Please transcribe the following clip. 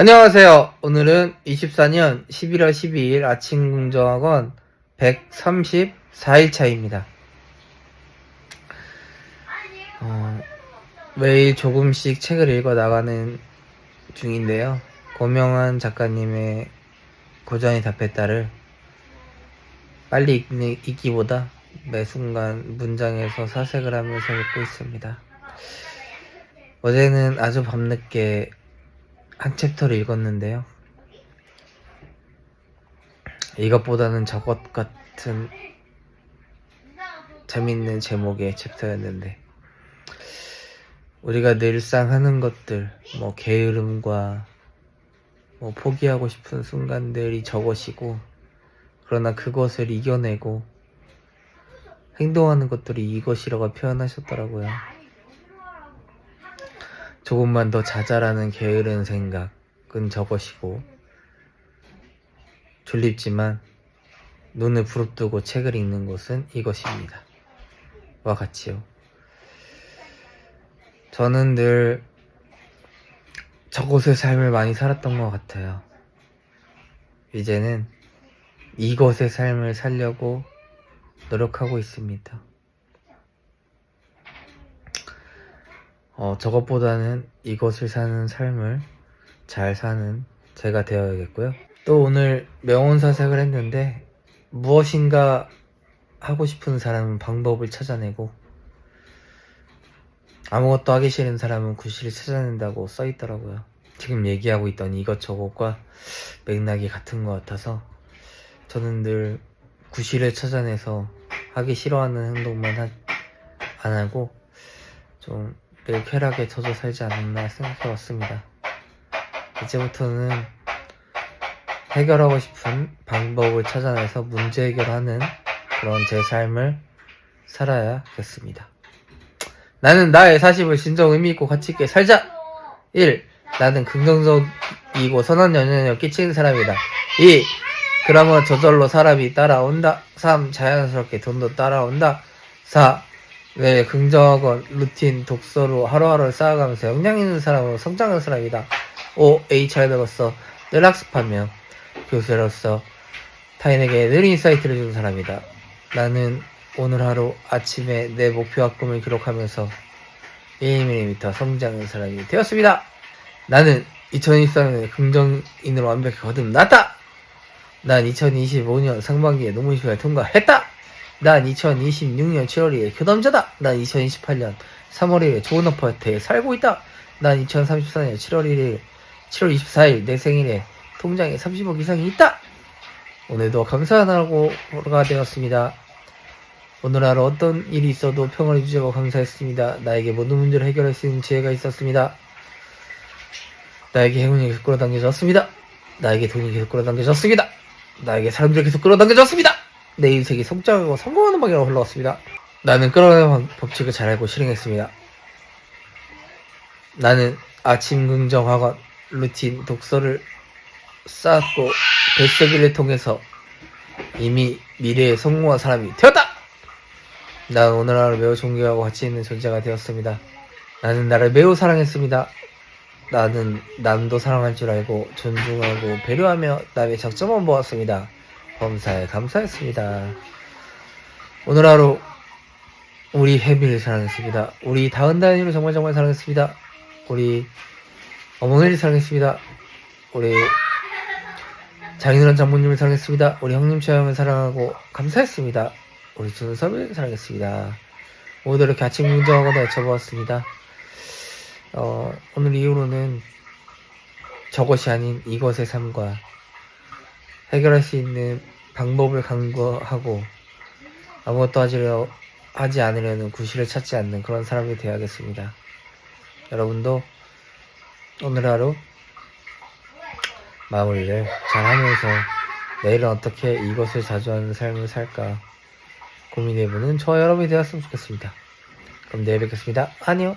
안녕하세요. 오늘은 24년 11월 12일 아침 공정학원 134일 차입니다. 어, 매일 조금씩 책을 읽어 나가는 중인데요. 고명한 작가님의 고전이 답했다를 빨리 읽는, 읽기보다 매 순간 문장에서 사색을 하면서 읽고 있습니다. 어제는 아주 밤늦게 한 챕터를 읽었는데요. 이것보다는 저것 같은 재밌는 제목의 챕터였는데 우리가 늘상 하는 것들, 뭐 게으름과 뭐 포기하고 싶은 순간들이 저것이고 그러나 그것을 이겨내고 행동하는 것들이 이것이라고 표현하셨더라고요. 조금만 더 자잘하는 게으른 생각은 저것이고 졸립지만 눈을 부릅뜨고 책을 읽는 것은 이것입니다. 와 같이요. 저는 늘 저것의 삶을 많이 살았던 것 같아요. 이제는 이것의 삶을 살려고 노력하고 있습니다. 어, 저것보다는 이것을 사는 삶을 잘 사는 제가 되어야겠고요. 또 오늘 명언 사색을 했는데 무엇인가 하고 싶은 사람은 방법을 찾아내고 아무것도 하기 싫은 사람은 구실을 찾아낸다고 써 있더라고요. 지금 얘기하고 있던 이것저것과 맥락이 같은 것 같아서 저는 늘 구실을 찾아내서 하기 싫어하는 행동만 하- 안 하고 좀 늘 쾌락에 젖어 살지 않았나 생각해 왔습니다. 이제부터는 해결하고 싶은 방법을 찾아내서 문제 해결하는 그런 제 삶을 살아야겠습니다. 나는 나의 40을 진정 의미 있고 가치 있게 살자! 1. 나는 긍정적이고 선한 영향을 끼치는 사람이다. 2. 그러면 저절로 사람이 따라온다. 3. 자연스럽게 돈도 따라온다. 4. 네, 긍정하건 루틴, 독서로 하루하루를 쌓아가면서 역량 있는 사람으로 성장하는 사람이다. 5. HR로서 늘 학습하며 교수로서 타인에게 늘 인사이트를 주는 사람이다. 나는 오늘 하루 아침에 내 목표와 꿈을 기록하면서 1mm 성장하는 사람이 되었습니다. 나는 2023년에 긍정인으로 완벽히 거듭났다. 난 2025년 상반기에 논문시험을 통과했다. 난 2026년 7월 1일 교남자다. 난 2028년 3월 1일 좋은 아파트에 살고 있다. 난 2034년 7월 1일, 7월 24일 내 생일에 통장에 30억 이상이 있다. 오늘도 감사한 하루가 되었습니다. 오늘 하루 어떤 일이 있어도 평화를 유지하고 감사했습니다. 나에게 모든 문제를 해결할 수 있는 지혜가 있었습니다. 나에게 행운이 계속 끌어당겨졌습니다. 나에게 돈이 계속 끌어당겨졌습니다. 나에게 사람들이 계속 끌어당겨졌습니다. 내 인생이 성장하고 성공하는 방향으로 흘러갔습니다. 나는 끌어내는 법칙을 잘 알고 실행했습니다. 나는 아침 긍정 학원 루틴 독서를 쌓았고 글쓰기를 통해서 이미 미래에 성공한 사람이 되었다. 난 오늘 하루 매우 존경하고 가치 있는 존재가 되었습니다. 나는 나를 매우 사랑했습니다. 나는 남도 사랑할 줄 알고 존중하고 배려하며 남의 장점만 보았습니다. 범사에 감사했습니다. 오늘 하루 우리 혜비를 사랑했습니다. 우리 다은 다은이를 정말 정말 사랑했습니다. 우리 어머니를 사랑했습니다. 우리 장인어른 장모님을 사랑했습니다. 우리 형님 처형을 사랑하고 감사했습니다. 우리 준섭을 사랑했습니다. 모두 이렇게 아침 긍정하거나 외쳐보았습니다. 어, 오늘 이후로는 저것이 아닌 이것의 삶과 해결할 수 있는 방법을 강구하고 아무것도 하지려, 하지 않으려는 구실을 찾지 않는 그런 사람이 되어야겠습니다. 여러분도 오늘 하루 마무리를 잘 하면서 내일은 어떻게 이것을 자주 하는 삶을 살까 고민해보는 저와 여러분이 되었으면 좋겠습니다. 그럼 내일 뵙겠습니다. 안녕!